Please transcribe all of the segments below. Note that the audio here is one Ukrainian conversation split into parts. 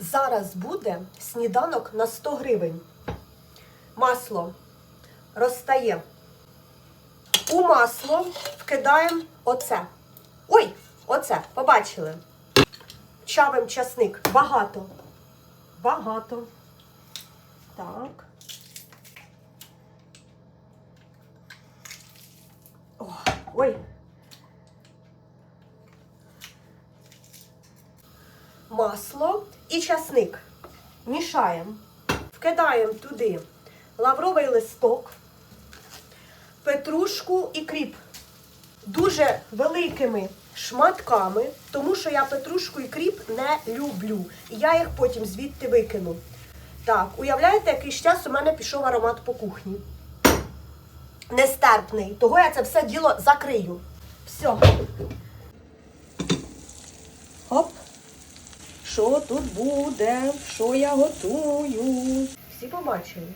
Зараз буде сніданок на 100 гривень. Масло розтає. У масло вкидаємо оце. Ой, оце, побачили. Чавим часник. Багато. Багато. Так. О, ой. Масло і часник. Мішаємо. Вкидаємо туди лавровий листок, петрушку і кріп. Дуже великими шматками, тому що я петрушку і кріп не люблю. І я їх потім звідти викину. Так, уявляєте, який час у мене пішов аромат по кухні. Нестерпний. Того я це все діло закрию. Все. Хоп. Що тут буде? Що я готую? Всі побачили?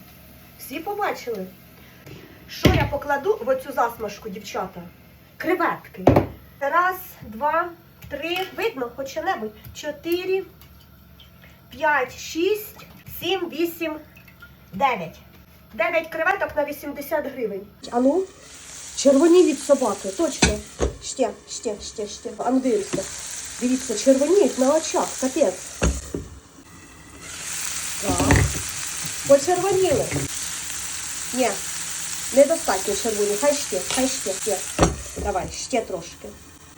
Всі побачили? Що я покладу в оцю засмажку, дівчата? Креветки. Раз, два, три. Видно, хоч що-небудь. Чотири, п'ять, шість, сім, вісім, дев'ять. Дев'ять креветок на 80 гривень. Ану, червоні від собаки, точно. Ще, ще, ще, ще. Ану, дивіться. Червоніють на очах, капець. Так. Почервоніли. Ні, недостатньо червоні. Хай ще, хай ще, ще. Давай, ще трошки.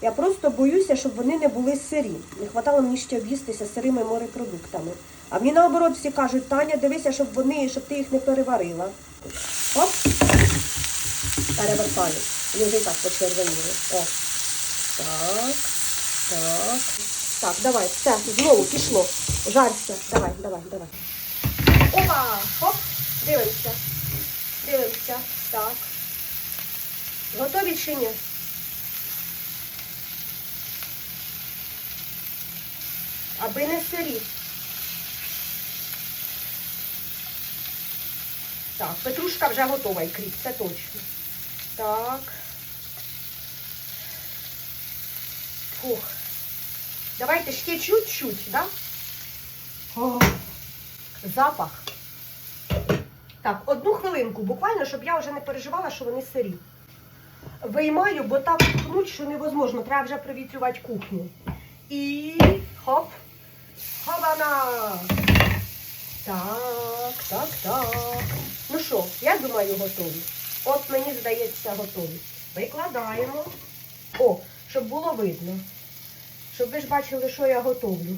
Я просто боюся, щоб вони не були сирі. Не хватало мені ще об'їстися сирими морепродуктами. А мені наоборот всі кажуть, Таня, дивися, щоб вони, щоб ти їх не переварила. Оп. Перевертаю. Вони вже і так почервоніли. О. Так. Так. Так, давай, все, знову пішло. Жарся. Давай, давай, давай. Опа! Хоп! Дивимося. Дивимося. Так. Готові чи ні? Аби не сирі. Так, петрушка вже готова і кріп, це точно. Так. Фух. Давайте ще чуть-чуть, да? О, запах. Так, одну хвилинку, буквально, щоб я вже не переживала, що вони сирі. Виймаю, бо так пхнуть, що невозможно. Треба вже привітрювати кухню. І хоп. Хована! Так, так, так. Ну що, я думаю, готові. От мені здається, готові. Викладаємо. О, щоб було видно. Щоб ви ж бачили, що я готовлю.